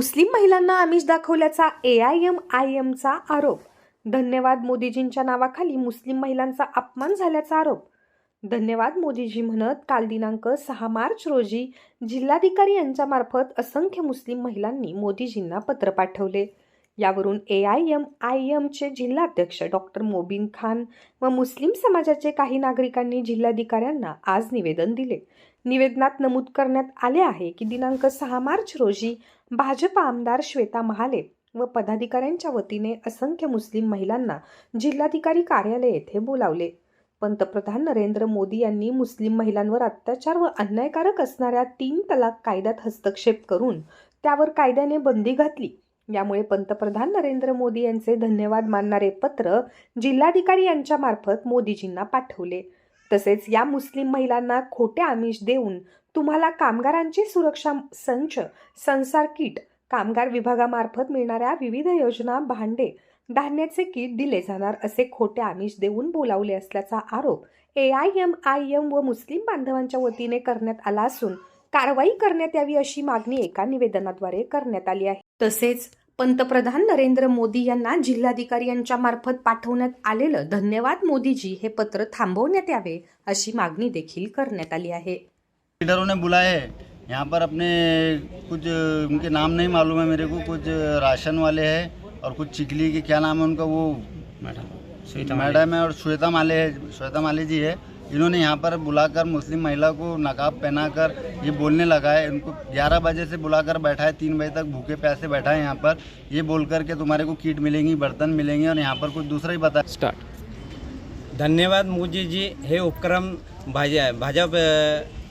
मुस्लिम महिलांना आमिष दाखवल्याचा ए आय एम आय एमचा आरोप. धन्यवाद मोदीजींच्या नावाखाली मुस्लिम महिलांचा अपमान झाल्याचा आरोप. धन्यवाद मोदीजी म्हणत काल दिनांक सहा मार्च रोजी जिल्हाधिकारी यांच्यामार्फत असंख्य मुस्लिम महिलांनी मोदीजींना पत्र पाठवले. यावरून ए आय एम आय एमचे जिल्हाध्यक्ष डॉक्टर मोबिन खान व मुस्लिम समाजाचे काही नागरिकांनी जिल्हाधिकाऱ्यांना आज निवेदन दिले. निवेदनात नमूद करण्यात आले आहे की दिनांक सहा मार्च रोजी भाजप आमदार श्वेता महाले व पदाधिकाऱ्यांच्या वतीने असंख्य मुस्लिम महिलांना जिल्हाधिकारी कार्यालय येथे बोलावले. पंतप्रधान नरेंद्र मोदी यांनी मुस्लिम महिलांवर अत्याचार व अन्यायकारक असणाऱ्या तीन तलाक कायद्यात हस्तक्षेप करून त्यावर कायद्याने बंदी घातली. यामुळे पंतप्रधान नरेंद्र मोदी यांचे धन्यवाद मानणारे पत्र जिल्हाधिकारी यांच्यामार्फत मोदीजींना पाठवले. तसेच या मुस्लिम महिलांना खोटे आमिष देऊन तुम्हाला कामगारांची सुरक्षा संच संसार किट कामगार विभागामार्फत मिळणाऱ्या विविध योजना भांडे धान्याचे किट दिले जाणार असे खोटे आमिष देऊन बोलावले असल्याचा आरोप A I M I M व मुस्लिम बांधवांच्या वतीने करण्यात आला असून कारवाई करण्यात यावी अशी मागणी एका निवेदनाद्वारे करण्यात आली आहे. तसेच पंतप्रधान नरेंद्र मोदी यांना जिल्हाधिकारी यांच्या मार्फत पाठवण्यात आलेलं धन्यवाद मोदीजी हे पत्र थांबवण्यात यावे अशी मागणी देखील करण्यात आली आहे. लीडरों ने बुलाए हैं। यहाँ पर अपने कुछ उनके नाम नहीं मालूम है मेरे को। कुछ राशन वाले हैं और कुछ चिकली के क्या नाम है उनका वो? मैडम मैडम है और श्वेता माले है। श्वेता माले जी है। इन्होंने यहाँ पर बुलाकर मुस्लिम महिला को नकाब पहनाकर ये बोलने लगा है। इनको 11 बजे से बुलाकर बैठा है, तीन बजे तक भूखे प्यासे बैठा है यहाँ पर। ये बोल करके तुम्हारे को कीट मिलेंगी, बर्तन मिलेंगे और यहाँ पर कुछ दूसरा ही बता स्टार्ट। धन्यवाद मोदीजी हे उपक्रम भाजा भाजप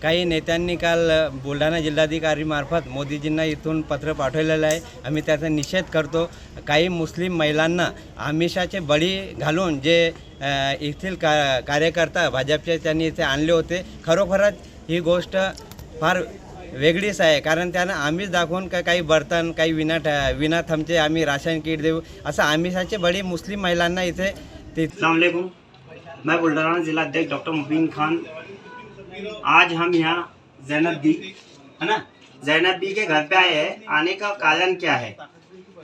काही नेत्यांनी काल बुलढाणा जिल्हाधिकारीमार्फत मोदीजींना इथून पत्र पाठवलेलं आहे. आम्ही त्याचा निषेध करतो. काही मुस्लिम महिलांना आमिषाचे बळी घालून जे येथील का कार्यकर्ता भाजपचे त्यांनी इथे आणले होते. खरोखरच ही गोष्ट फार वेगळीच आहे. कारण त्यांना आम्हीच दाखवून का काही बर्तन काही विना ठ- विना थमचे आम्ही राशन किट देऊ. असं आमिषाचे बळी मुस्लिम महिलांना इथे ते अलैक्म मैं बुलढाणा जिला अध्यक्ष डॉक्टर मुबीन खान आज हम यहाँ जैनब बी, है ना? जैनब बी के घर पे आए हैं। आने का कारण क्या है?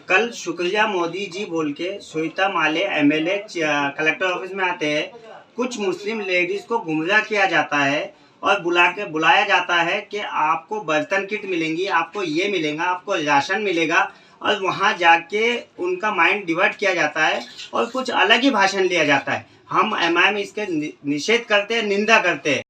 कल शुक्रिया मोदी जी बोल के श्वेता माले एमएलए कलेक्टर ऑफ़िस में आते हैं। कुछ मुस्लिम लेडीज़ को गुमराह किया जाता है और बुला के, बुलाया जाता है कि आपको बर्तन किट मिलेंगी, आपको ये मिलेगा, आपको राशन मिलेगा और वहाँ जाके उनका माइंड डिवर्ट किया जाता है और कुछ अलग ही भाषण लिया जाता है। हम एम इसके निषेध करते हैं, निंदा करते हैं।